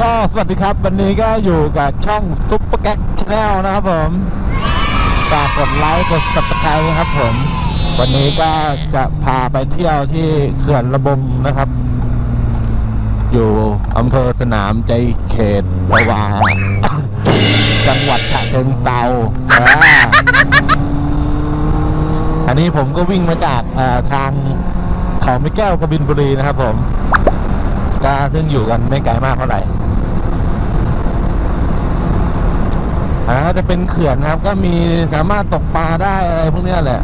ก็สวัสดีครับ วันนี้ก็อยู่กับช่องซุปเปอร์แก๊กชาแนลนะครับผมฝากกดไลค์กด subscribe นะครับผม วันนี้ก็จะพาไปเที่ยวที่เขื่อนระบมนะครับ อยู่อำเภอสนามใจเขตตะวาจังหวัดฉะเชิงเทราอันนี้ผมก็วิ่งมาจากทางเขาไม่แก้วกบินบุรีนะครับผมก็ซึ่งอยู่กันไม่ไกลมากเท่าไหร่ อันนั้นก็จะเป็นเขื่อนนะครับ ก็มีสามารถตกปลาได้อะไรพวกเนี้ยแหละ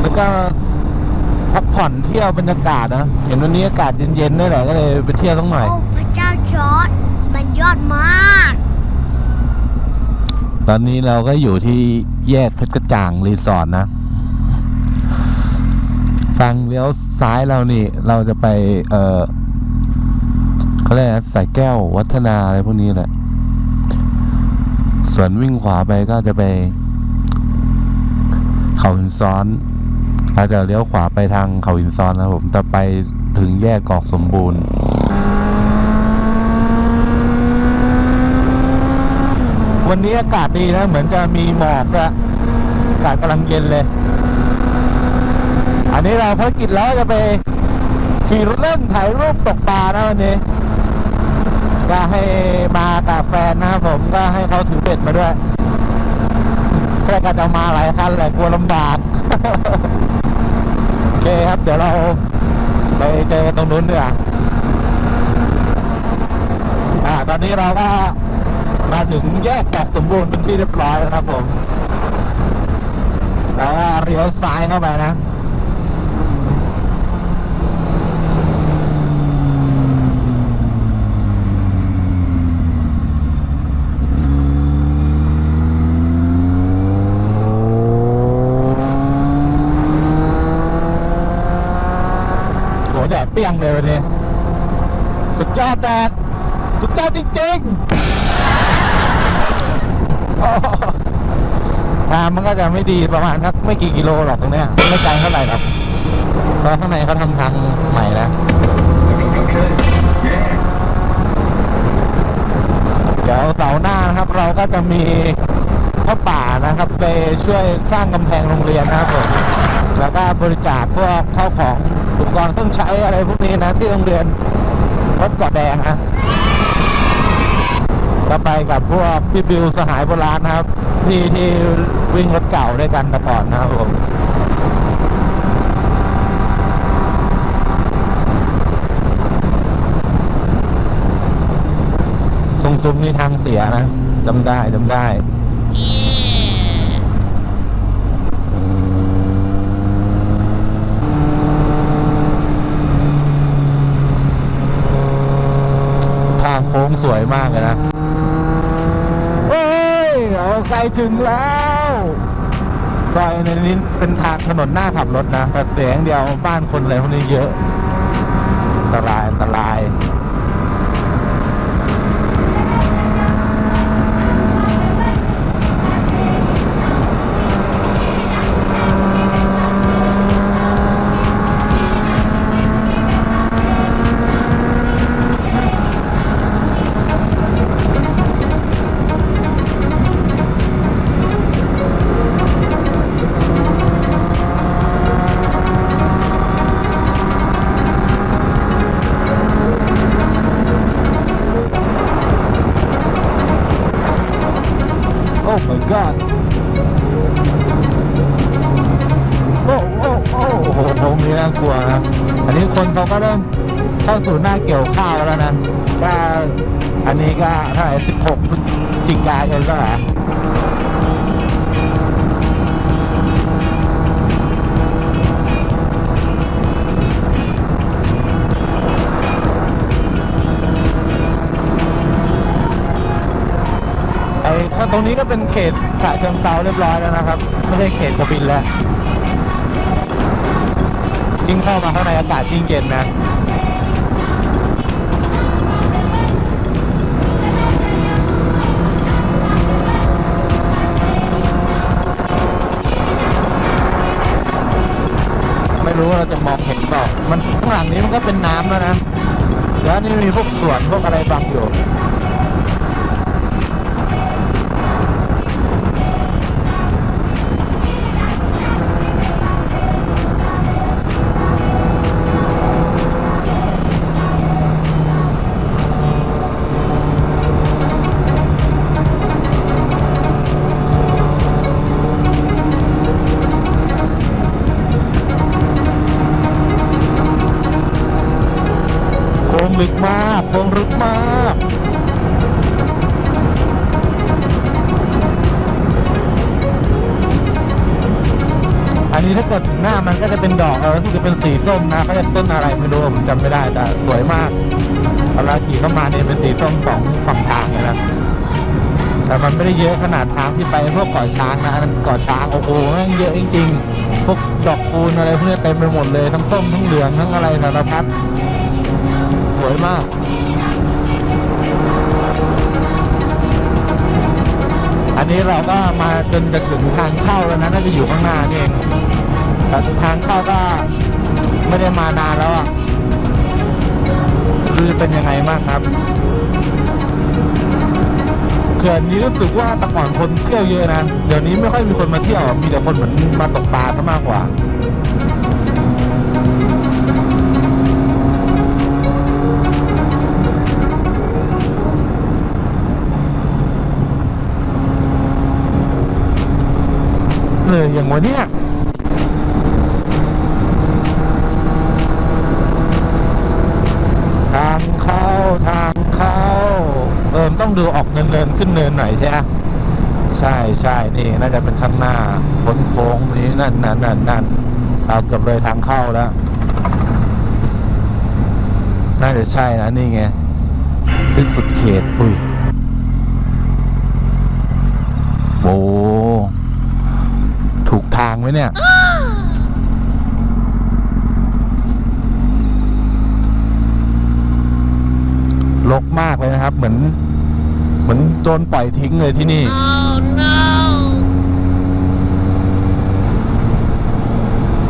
แล้วก็พักผ่อนเที่ยวบรรยากาศนะ เห็นวันนี้อากาศเย็นๆด้วยแหละก็เลยไปเที่ยวสักหน่อย โอ้พระเจ้าจอร์ดมันยอดมาก ตอนนี้เราก็อยู่ที่แยกเพชรกระจ่างรีสอร์ทนะฟังเลี้ยวซ้ายเรานี่ เราจะไป เออเขาเรียกอะไรนะสายแก้ววัฒนาอะไรพวกนี้แหละ ส่วนวิ่งขวาไปก็จะไป เขาหินซ้อนเราจะเลี้ยวขวาไปทางเขาหินซ้อนนะผมจะไปถึงแยกกอกสมบูรณ์วันนี้อากาศดีนะ เหมือนจะมีหมอกด้วยอากาศกำลังเย็นเลย อันนี้เราภารกิจแล้วจะไปขี่รถเล่นถ่ายรูปตกปลานะวันนี้ ก็ให้มากับแฟนนะครับผมก็ให้เขาถือเบ็ดมาด้วยแค่กันจะมาหลายคันแหละกลัวลำบากโอเคครับ เดี๋ยวเราไปเจอกันตรงนู้นดีกว่าอ่า ตอนนี้เราก็มาถึงแยกแปดสมบูรณ์เป็นที่เรียบร้อยแล้วครับผมแล้วเลี้ยวซ้ายเข้าไปนะ เปี้ยงเลยวันนี้ สุดยอดแดดสุดยอดจริงๆทางมันก็จะไม่ดีประมาณสักไม่กี่กิโลหรอกตรงเนี้ยไม่ไกลเท่าไหร่หรอกเพราะข้างในเขาทำทางใหม่แล้วเดี๋ยวเสาร์หน้านะครับ เราก็จะมี พระป่านะครับ ไปช่วยสร้างกำแพงโรงเรียนนะครับผมแล้วก็บริจาคพวกข้าวของอุปกรณ์เครื่องใช้อะไรพวกนี้นะที่โรงเรียนวัดเกาะแดงนะก็ไปกับพวกพี่บิวสหายโบราณนะครับที่ที่วิ่งรถเก่าด้วยกันแต่ก่อนนะครับผมตรงซุ้มนี่ทางเสียนะจำได้จำได้ ทางโค้งสวยมากเลยนะเฮ้ยเราใกล้ถึงแล้วซอยในนี้เป็นทางถนนหน้าขับรถนะแต่เสียงเดียวบ้านคนอะไรพวกนี้เยอะอันตรายอันตราย ตรงนี้ก็เป็นเขตฉะเชิงเซาเรียบร้อยแล้วนะครับ ไม่ใช่เขตกบินแล้วยิ่งเข้ามาข้างในอากาศยิ่งเย็นนะ นนี้ถ้าเกิดหน้ามันก็จะเป็นดอกเออที่จะเป็นสีส้มนะเขาจะต้นอะไรไม่รู้ผมจำไม่ได้แต่สวยมากเวลาขี่เข้ามาเนี่ยเป็นสีส้มสองฝั่งทางเลยนะแต่มันไม่ได้เยอะขนาดทางที่ไปพวกเกาะช้างนะอันนั้นเกาะช้างโอ้โหม่งเยอะจริงๆ พวกดอกคูณอะไรพวกนี้เต็มไปหมดเลยทั้งส้มทั้งเหลืองทั้งอะไรสารพัดสวยมาก นนี้เราก็มาจนจะถึงทางเข้าแล้วนะน่าจะอยู่ข้างหน้านี่เองแต่ทางเข้าก็ไม่ได้มานานแล้วอะคือเป็นยังไงบ้างครับเขื่อนนี้รู้สึกว่าแต่ก่อนคนเที่ยวเยอะนะเดี๋ยวนี้ไม่ค่อยมีคนมาเที่ยวมีแต่คนเหมือนมาตกปลาซะมากกว่า วันเนี้ยทางเข้าทางเข้าเออต้องดูออกเนินเนินๆขึ้นเนินหน่อยใช่ไหมใช่ใช่นี่น่าจะเป็นข้างหน้าพ้นโค้งนี้นั่นนั่นนั่นนั่นเราเกือบเลยทางเข้าแล้ว น่าจะใช่นะนี่ไงสิ้นสุดเขตอุ้ยโอ้ถูกทาง ไหมเนี่ย ลกมากเลยนะครับ เหมือน เหมือนโดนปล่อยทิ้งเลยที่นี่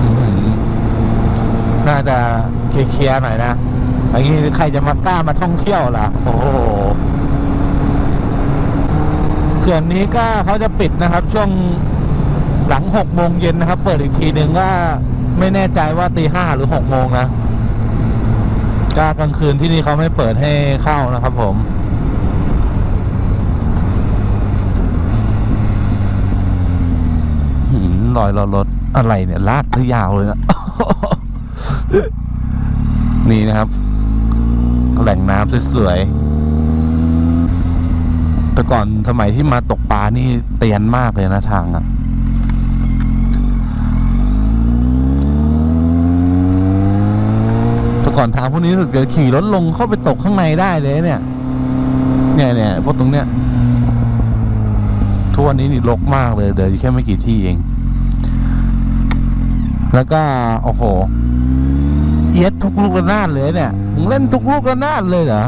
อื้อหือน่าจะเคลียร์ๆหน่อยนะอย่างนี้ใครจะมากล้ามาท่องเที่ยวล่ะ โอ้โหเขื่อนนี้ก็เขาจะปิดนะครับ ช่วง หลังหกโมงเย็นนะครับ เปิดอีกทีหนึ่งก็ไม่แน่ใจว่าตีห้าหรือหกโมงนะก็กลางคืนที่นี่เขาไม่เปิดให้เข้านะครับผมลอยรอรถอะไรเนี่ย ลากหรือยาวเลยนะ นี่นะครับ แหล่งน้ำสวยๆแต่ก่อนสมัยที่มาตกปลานี่เตียนมากเลยนะทางอะแก่อนทางพวกนี้รู้สึกจะขี่รถลงเข้าไปตกข้างในได้เลยเนี่ย เนี่ยเนี่ยพวกตรงเนี้ยทุกวันนี้นี่รกมากเลยเดี๋ยวแค่ไม่กี่ที่เอง แล้วก็โอ้โหเอียดทุกลูกระนาดเลยเนี่ยมึงเล่นทุกลูกระนาดเลยเหรอ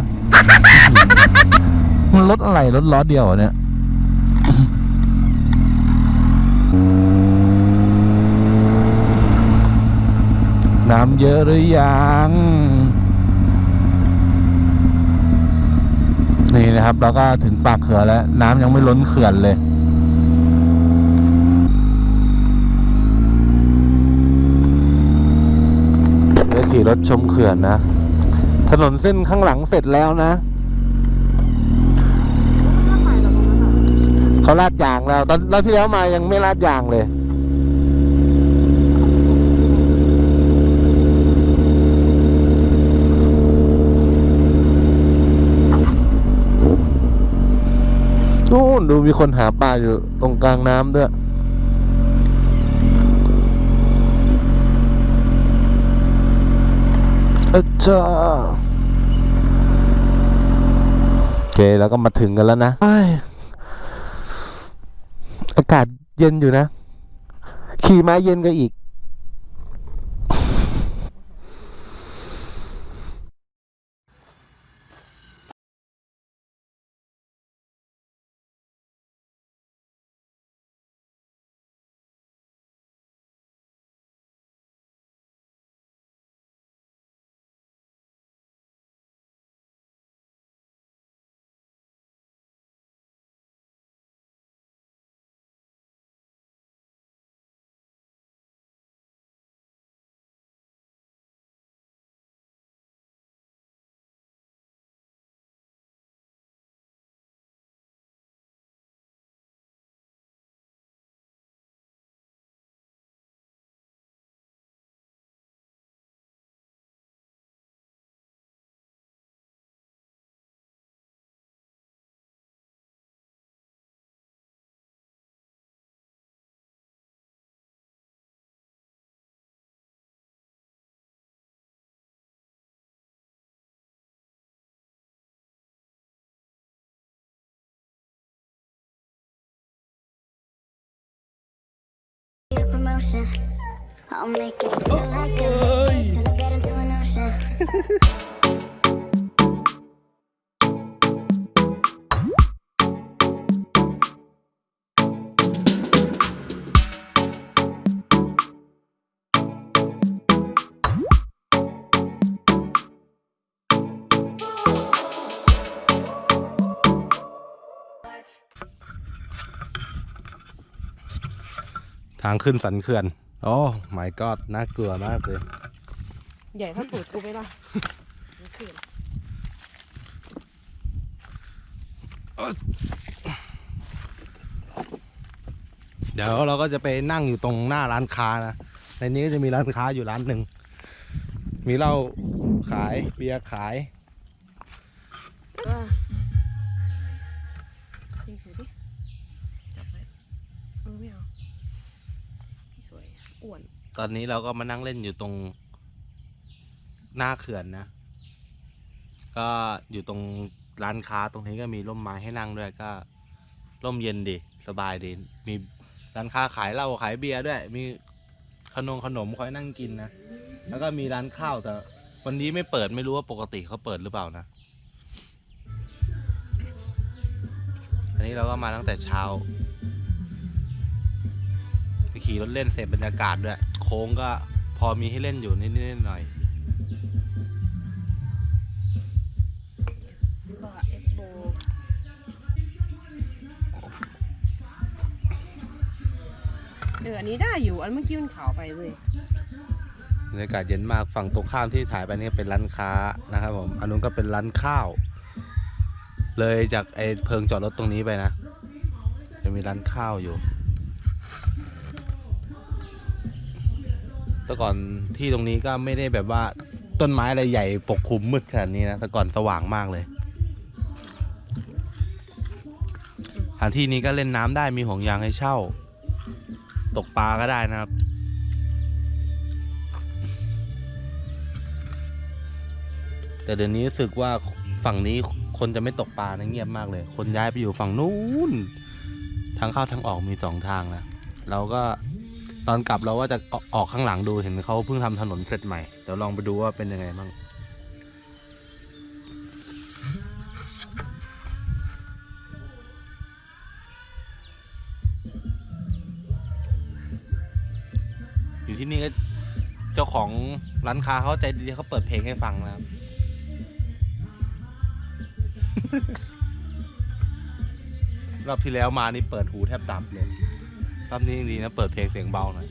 มันรถอะไรรถล้อเดียวเนี่ย น้ำเยอะหรือยังนี่นะครับเราก็ถึงปากเขื่อนแล้ว น้ำยังไม่ล้นเขื่อนเลยเดี๋ยวขี่รถชมเขื่อนนะ ถนนเส้นข้างหลังเสร็จแล้วนะเขาลาดยางแล้วตอนรอบที่แล้วมายังไม่ลาดยางเลย นู่นดูมีคนหาปลาอยู่ตรงกลางน้ำด้วยอาจาโอเคแล้วก็มาถึงกันแล้วนะเอ้ยอากาศเย็นอยู่นะ ขี่มาเย็นก็อีก I'll make it feel like a turn a bed into an ocean. ทางขึ้นสันเขื่อน โอ้ my god น่ากลัวมากเลย ใหญ่เท่าตูดกูไหมล่ะมันขึ้นเดี๋ยวเราก็จะไปนั่งอยู่ตรงหน้าร้านค้านะ ในนี้ก็จะมีร้านค้าอยู่ร้านหนึ่ง มีเหล้าขายเบียร์ขาย ตอนนี้เราก็มานั่งเล่นอยู่ตรงหน้าเขื่อนนะ ก็อยู่ตรงร้านค้าตรงนี้ก็มีร่มไม้ให้นั่งด้วยก็ร่มเย็นดีสบายดีมีร้านค้าขายเหล้าขายเบียร์ด้วย มีขนมขนมคอยนั่งกินนะแล้วก็มีร้านข้าวแต่วันนี้ไม่เปิดไม่รู้ว่าปกติเขาเปิดหรือเปล่านะอันนี้เราก็มาตั้งแต่เช้า ขี่รถเล่นเสพบรรยากาศด้วย โค้งก็พอมีให้เล่นอยู่นิดๆหน่อยบาเอฟโบเอออันนี้ได้อยู่ อันเมื่อกี้มันขาวไปเว้ยๆบรรยากาศเย็นมากฝั่งตรงข้ามที่ถ่ายไปนี่เป็นร้านค้านะครับผมอันนู้นก็เป็นร้านข้าว เลยจากไอ้เพิงจอดรถตรงนี้ไปนะ จะมีร้านข้าวอยู่ แต่ก่อนที่ตรงนี้ก็ไม่ได้แบบว่าต้นไม้อะไรใหญ่ปกคลุมมืดขนาดนี้นะแต่ก่อนสว่างมากเลยสถานที่นี้ก็เล่นน้ำได้มีห่วงยางให้เช่า ตกปลาก็ได้นะครับ แต่เดี๋ยวนี้รู้สึกว่าฝั่งนี้คนจะไม่ตกปลานะเงียบมากเลย คนย้ายไปอยู่ฝั่งนู้นทางเข้าทางออกมีสองทางนะเราก็ ตอนกลับเราว่าจะออกออกข้างหลังดูเห็นเขาเพิ่งทำถนนเสร็จใหม่เดี๋ยวลองไปดูว่าเป็นยังไงบ้างอยู่ที่นี่ก็เจ้าของร้านค้าเขาใจดีเขาเปิดเพลงให้ฟังนะครับรอบที่แล้วมานี่เปิดหูแทบดับเลย รอบนี้ยังดีนะ เปิดเพลงเสียงเบาหน่อย